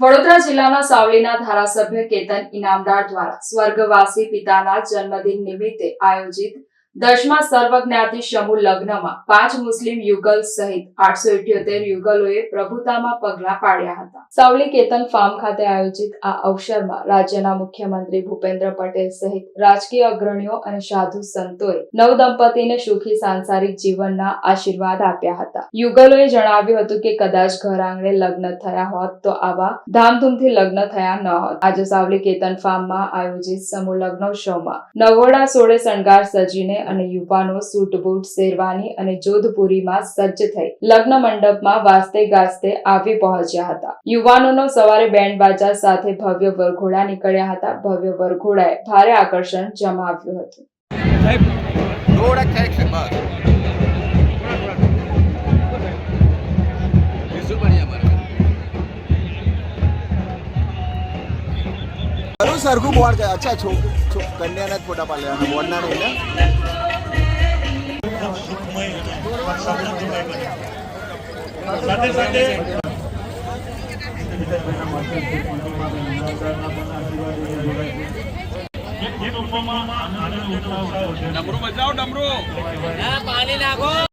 વડોદરા જિલ્લાના સાવલીના ધારાસભ્ય કેતન ઇનામદાર દ્વારા સ્વર્ગવાસી પિતાના જન્મદિન નિમિત્તે આયોજિત દસમા સર્વજ્ઞાતિ સમૂહ લગ્નમાં પાંચ મુસ્લિમ યુગલ સહિત આઠસો ઇઠ્યોતેર યુગલોએ પ્રભુતામાં પગલા પાડ્યા હતા. સાવલી કેતન ફાર્મ ખાતે આયોજિત આ અવસરમાં રાજ્યના મુખ્યમંત્રી ભૂપેન્દ્ર પટેલ સહિત રાજકીય અગ્રણીઓ અને સાધુ સંતોએ નવ દંપતીને સુખી સાંસારિક જીવનના આશીર્વાદ આપ્યા હતા. યુગલોએ જણાવ્યું હતું કે કદાચ ઘર આંગણે લગ્ન થયા હોત તો આવા ધામધૂમથી લગ્ન થયા ન હોત. આજે સાવલી કેતન ફાર્મમાં આયોજિત સમૂહ લગ્નોત્સવમાં નવોડા સોળે શણગાર સજીને અને યુવાનો સૂટ બૂટ શેરવાની અને જોધપુરીમાં સજ્જ થઈ લગ્ન મંડપમાં વાસ્તે ગાજતે આવી પહોંચ્યા હતા. યુવાનોનો સવારે બેન્ડ બાજા સાથે ભવ્ય વરઘોડા નીકળ્યા હતા. ભવ્ય વરઘોડાએ ભારે આકર્ષણ જમાવ્યું હતું. ખરું સરખું બોર્ડ છે અચ્છા છો છો કન્યાના જ ફોટા પાડ્યા બોર્ડના નહીં ને સાથે સાથે. જે લોકોમાં આનંદ ઉત્સાહ છે ડમરું પાણી ડમરું